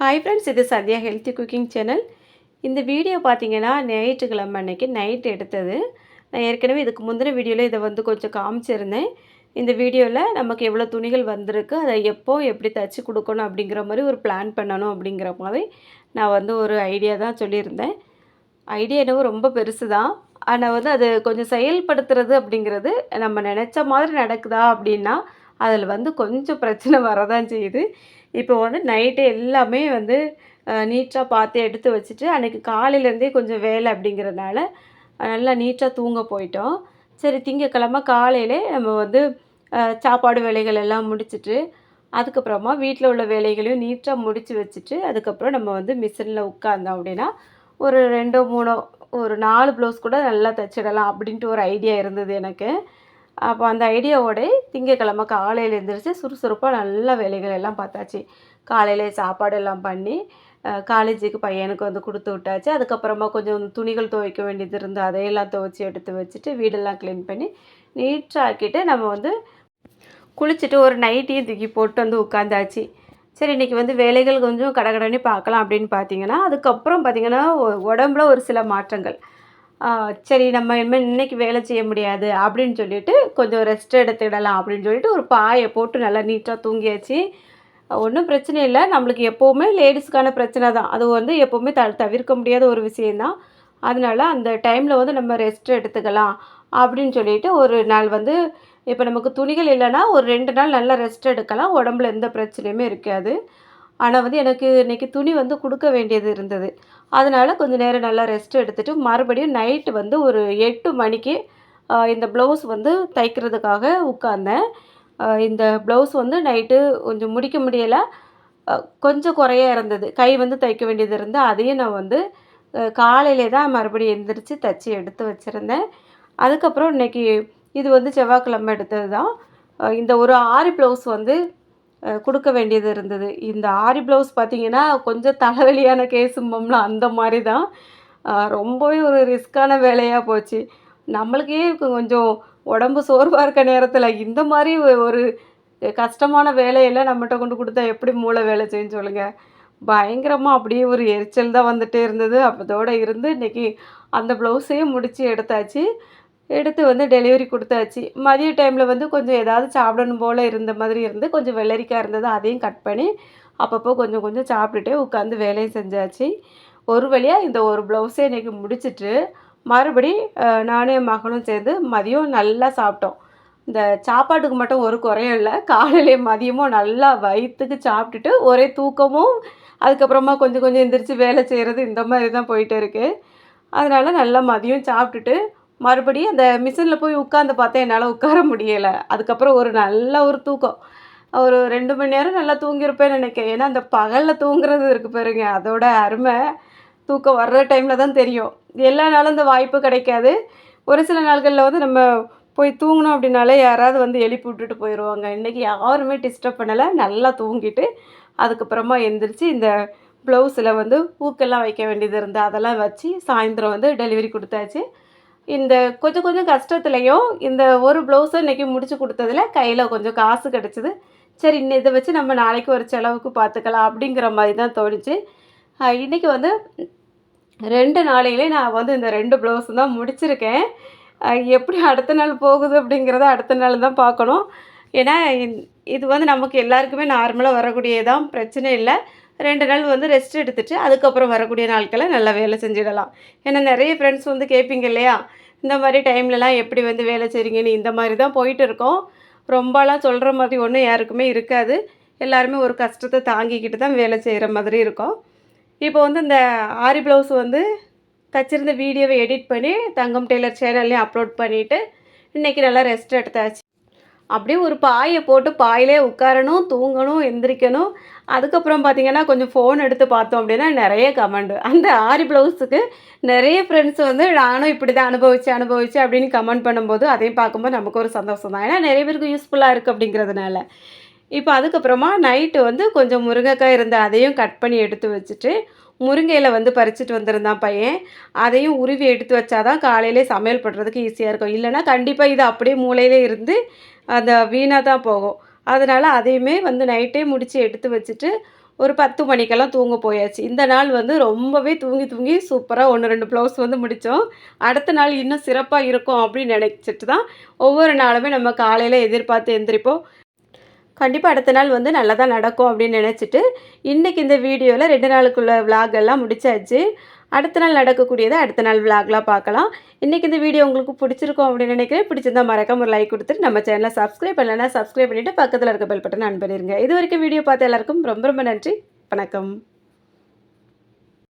Hi friends இது Sathya healthy cooking channel இந்த video பார்த்தீங்கன்னா ஞாயிற்றுக்கிழமை அன்னைக்கு நைட் எடுத்தது. நான் ஏற்கனவே இதுக்கு முந்தின வீடியோவில் இதை வந்து கொஞ்சம் காமிச்சிருந்தேன். இந்த வீடியோவில் நமக்கு எவ்வளோ துணிகள் வந்திருக்கு அதை எப்போ எப்படி தச்சு கொடுக்கணும் அப்படிங்கிற மாதிரி ஒரு பிளான் பண்ணணும் அப்படிங்கிற மாதிரி நான் வந்து ஒரு ஐடியா தான் சொல்லியிருந்தேன். ஐடியா என்னவோ ரொம்ப பெருசு தான் ஆனால் வந்து அது கொஞ்சம் செயல்படுத்துறது அப்படிங்கிறது நம்ம நினச்ச மாதிரி நடக்குதா அப்படின்னா அதில் வந்து கொஞ்சம் பிரச்சனை வரதான் செய்யுது. இப்போ வந்து நைட்டு எல்லாமே வந்து நீட்டாக பார்த்து எடுத்து வச்சுட்டு அன்றைக்கி காலையிலேருந்தே கொஞ்சம் வேலை அப்படிங்கிறதுனால நல்லா நீட்டாக தூங்க போயிட்டோம். சரி திங்கக்கிழமை காலையிலே நம்ம வந்து சாப்பாடு வேலைகள் எல்லாம் முடிச்சுட்டு அதுக்கப்புறமா வீட்டில் உள்ள வேலைகளையும் நீட்டாக முடித்து வச்சுட்டு அதுக்கப்புறம் நம்ம வந்து மிஷினில் உட்காந்தோம் அப்படின்னா ஒரு ரெண்டோ மூணோ ஒரு நாலு ப்ளவுஸ் கூட நல்லா தைச்சிடலாம் அப்படின்ட்டு ஒரு ஐடியா இருந்தது எனக்கு. அப்போ அந்த ஐடியாவோட திங்கக்கிழமை காலையில் எழுந்திரிச்சு சுறுசுறுப்பாக நல்ல வேலைகள் எல்லாம் பார்த்தாச்சு. காலையில் சாப்பாடு எல்லாம் பண்ணி காலேஜுக்கு பையனுக்கு வந்து கொடுத்து விட்டாச்சு. அதுக்கப்புறமா கொஞ்சம் துணிகள் துவைக்க வேண்டியது இருந்து அதையெல்லாம் துவைச்சி எடுத்து வச்சுட்டு வீடெல்லாம் க்ளீன் பண்ணி நீட்டாக ஆக்கிட்டு நம்ம வந்து குளிச்சுட்டு ஒரு நைட்டியும் தூக்கி போட்டு வந்து உட்காந்தாச்சு. சரி இன்றைக்கி வந்து வேலைகள் கொஞ்சம் கடகடனே பார்க்கலாம் அப்படின்னு பார்த்தீங்கன்னா அதுக்கப்புறம் பார்த்தீங்கன்னா உடம்புல ஒரு சில மாற்றங்கள். சரி நம்ம இனிமேல் இன்னைக்கு வேலை செய்ய முடியாது அப்படின்னு சொல்லிட்டு கொஞ்சம் ரெஸ்ட் எடுத்துடலாம் அப்படின்னு சொல்லிட்டு ஒரு பாயை போட்டு நல்லா நீட்டாக தூங்கியாச்சு. ஒன்றும் பிரச்சனை இல்லை. நம்மளுக்கு எப்போவுமே லேடிஸ்க்கான பிரச்சனை தான். அது வந்து எப்போவுமே த தவிர்க்க முடியாத ஒரு விஷயந்தான் அதனால அந்த டைமில் வந்து நம்ம ரெஸ்ட் எடுத்துக்கலாம் அப்படின்னு சொல்லிட்டு ஒரு நாள் வந்து இப்போ நமக்கு துணிகள் இல்லைன்னா ஒரு ரெண்டு நாள் நல்லா ரெஸ்ட் எடுக்கலாம். உடம்புல எந்த பிரச்சனையுமே இருக்காது. ஆனால் வந்து எனக்கு இன்றைக்கி துணி வந்து கொடுக்க வேண்டியது இருந்தது. அதனால் கொஞ்சம் நேரம் நல்லா ரெஸ்ட் எடுத்துகிட்டு மறுபடியும் நைட்டு வந்து ஒரு எட்டு மணிக்கு இந்த ப்ளவுஸ் வந்து தைக்கிறதுக்காக உட்கார்ந்தேன். இந்த ப்ளவுஸ் வந்து நைட்டு கொஞ்சம் முடிக்க முடியலை. கொஞ்சம் குறையாக இருந்தது. கை வந்து தைக்க வேண்டியது இருந்து அதையும் நான் வந்து காலையிலே தான் மறுபடியும் எழுந்திரிச்சு தைச்சி எடுத்து வச்சுருந்தேன். அதுக்கப்புறம் இன்னைக்கு இது வந்து செவ்வாய்க்கிழமை எடுத்தது தான் இந்த ஒரு ஆறு ப்ளவுஸ் வந்து கொடுக்க வேண்டியது இருந்தது. இந்த ஆரி ப்ளவுஸ் பார்த்தீங்கன்னா கொஞ்சம் தலைவலியான கேஸும்போம்ல அந்த மாதிரி தான். ரொம்பவே ஒரு ரிஸ்க்கான வேலையாக போச்சு. நம்மளுக்கே கொஞ்சம் உடம்பு சோர்வாக இருக்க நேரத்தில் இந்த மாதிரி ஒரு கஷ்டமான வேலையெல்லாம் நம்மகிட்ட கொண்டு கொடுத்தா எப்படி மூளை வேலை செய்யும் சொல்லுங்கள் பயங்கரமாக அப்படியே ஒரு எரிச்சல் தான் வந்துகிட்டே இருந்தது. அப்போதோடு இருந்து இன்றைக்கி அந்த ப்ளவுஸையும் முடித்து எடுத்தாச்சு. எடுத்து வந்து டெலிவரி கொடுத்தாச்சு. மதிய டைமில் வந்து கொஞ்சம் ஏதாவது சாப்பிடணும் போல் இருந்த மாதிரி இருந்து கொஞ்சம் வெள்ளரிக்காய் இருந்தது அதையும் கட் பண்ணி அப்பப்போ கொஞ்சம் கொஞ்சம் சாப்பிட்டுட்டே உட்காந்து வேலையும் செஞ்சாச்சு. ஒரு வழியாக இந்த ஒரு ப்ளவுஸே இன்றைக்கி முடிச்சிட்டு மறுபடி நானும் என் மகனும் சேர்ந்து மதியம் நல்லா சாப்பிட்டோம். இந்த சாப்பாட்டுக்கு மட்டும் ஒரு குறையும் இல்லை காலையிலே மதியமும் நல்லா வயிற்றுக்கு சாப்பிட்டுட்டு ஒரே தூக்கமும் அதுக்கப்புறமா கொஞ்சம் கொஞ்சம் எந்திரிச்சு வேலை செய்கிறது இந்த மாதிரி தான் போயிட்டு இருக்குது அதனால் நல்லா மதியம் சாப்பிட்டுட்டு மறுபடியும் அந்த மிஷினில் போய் உட்காந்து பார்த்தேன் என்னால் உட்கார முடியலை. அதுக்கப்புறம் ஒரு நல்ல ஒரு தூக்கம். ஒரு ரெண்டு மணி நேரம் நல்லா தூங்கியிருப்பேன்னு நினைக்கிறேன். ஏன்னா அந்த பகலில் தூங்குறது இருக்குது பாருங்க. அதோட அருமை தூக்கம் வர்ற டைமில் தான் தெரியும். எல்லா நாளும் இந்த வாய்ப்பு கிடைக்காது. ஒரு சில நாள்களில் வந்து நம்ம போய் தூங்கணும் அப்படின்னாலே யாராவது வந்து எழுப்பி விட்டுட்டு போயிடுவாங்க இன்றைக்கி யாருமே டிஸ்டர்ப் பண்ணலை. நல்லா தூங்கிட்டு அதுக்கப்புறமா எந்திரிச்சு இந்த ப்ளவுஸில் வந்து பூக்கெல்லாம் வைக்க வேண்டியது இருந்தால் அதெல்லாம் வச்சு சாயந்தரம் வந்து டெலிவரி கொடுத்தாச்சு. இந்த கொஞ்சம் கொஞ்சம் கஷ்டத்துலையும் இந்த ஒரு ப்ளவுஸை இன்றைக்கி முடித்து கொடுத்ததுல கையில் கொஞ்சம் காசு கிடச்சிது. சரி இன்னும் இதை வச்சு நம்ம நாளைக்கு ஒரு செலவுக்கு பார்த்துக்கலாம் அப்படிங்கிற மாதிரி தான் தோணுச்சு. இன்றைக்கி வந்து ரெண்டு நாளையிலே நான் வந்து இந்த ரெண்டு ப்ளவுஸும் தான் முடிச்சிருக்கேன். எப்படி அடுத்த நாள் போகுது அப்படிங்கிறத அடுத்த நாள் தான் பார்க்கணும். ஏன்னா இது வந்து நமக்கு எல்லாருக்குமே நார்மலாக வரக்கூடியதான் பிரச்சனை இல்லை. ரெண்டு நாள் வந்து ரெஸ்ட் எடுத்துட்டு அதுக்கப்புறம் வரக்கூடிய நாட்களை நல்லா வேலை செஞ்சிடலாம். ஏன்னா நிறைய ஃப்ரெண்ட்ஸ் வந்து கேட்பீங்க இல்லையா? இந்த மாதிரி டைம்லலாம் எப்படி வந்து வேலை செய்கிறீங்கன்னு இந்த மாதிரி தான் போயிட்டு இருக்கோம். ரொம்பலாம் சொல்கிற மாதிரி ஒன்றும் யாருக்குமே இருக்காது. எல்லாருமே ஒரு கஷ்டத்தை தாங்கிக்கிட்டு தான் வேலை செய்கிற மாதிரி இருக்கும். இப்போ வந்து இந்த ஆரி ப்ளவுஸ் வந்து தச்சிருந்த வீடியோவை எடிட் பண்ணி தங்கம் டெய்லர் சேனல்லையும் அப்லோட் பண்ணிவிட்டு இன்றைக்கி நல்லா ரெஸ்ட் எடுத்தாச்சு. அப்படியே ஒரு பாயை போட்டு பாயிலே உட்காரணும் தூங்கணும் எந்திரிக்கணும். அதுக்கப்புறம் பார்த்தீங்கன்னா கொஞ்சம் ஃபோன் எடுத்து பார்த்தோம் அப்படின்னா நிறைய கமெண்ட் அந்த ஆரி ப்ளவுஸுக்கு நிறைய ஃப்ரெண்ட்ஸ் வந்து நானும் இப்படி தான் அனுபவிச்சு அனுபவிச்சு அப்படின்னு கமெண்ட் பண்ணும்போது அதையும் பார்க்கும்போது நமக்கு ஒரு சந்தோஷம் தான். ஏன்னா நிறைய பேருக்கு யூஸ்ஃபுல்லாக இருக்குது அப்படிங்கிறதுனால. இப்போ அதுக்கப்புறமா நைட்டு வந்து கொஞ்சம் முருங்கைக்காய் இருந்த அதையும் கட் பண்ணி எடுத்து வச்சுட்டு முருங்கையில் வந்து பறிச்சுட்டு வந்திருந்தான் பையன். அதையும் உருவி எடுத்து வச்சாதான் காலையிலே சமையல் பண்ணுறதுக்கு ஈஸியாக இருக்கும். இல்லைன்னா கண்டிப்பாக இது அப்படியே மூலையிலே இருந்து அந்த வீணாக தான் போகும். அதனால் அதையுமே வந்து நைட்டே முடித்து எடுத்து வச்சுட்டு ஒரு பத்து மணிக்கெல்லாம் தூங்க போயாச்சு. இந்த நாள் வந்து ரொம்பவே தூங்கி தூங்கி சூப்பராக ஒன்று ரெண்டு ப்ளவுஸ் வந்து முடித்தோம் அடுத்த நாள் இன்னும் சிறப்பாக இருக்கும் அப்படின்னு நினச்சிட்டு தான் ஒவ்வொரு நாளுமே நம்ம காலையில் எதிர்பார்த்து எந்திரிப்போம். கண்டிப்பாக அடுத்த நாள் வந்து நல்லா தான் நடக்கும் அப்படின்னு நினச்சிட்டு இன்றைக்கி இந்த வீடியோவில் ரெண்டு நாளுக்குள்ள விலாக் எல்லாம் முடிச்சாச்சு. அடுத்த நாள் நடக்கக்கூடியதை அடுத்த நாள் விளாக்லாம் பார்க்கலாம். இன்றைக்கி இந்த வீடியோ உங்களுக்கு பிடிச்சிருக்கும் அப்படின்னு நினைக்கிறேன். பிடிச்சிருந்தா மறக்காம ஒரு லைக் கொடுத்துட்டு நம்ம சேனலை சப்ஸ்கிரைப் பண்ணலைன்னா சப்ஸ்கிரைப் பண்ணிவிட்டு பக்கத்தில் இருக்க பெல் பட்டன் ஆன் பண்ணிடுங்க இது வரைக்கும் வீடியோ பார்த்த எல்லாருக்கும் ரொம்ப ரொம்ப நன்றி. வணக்கம்.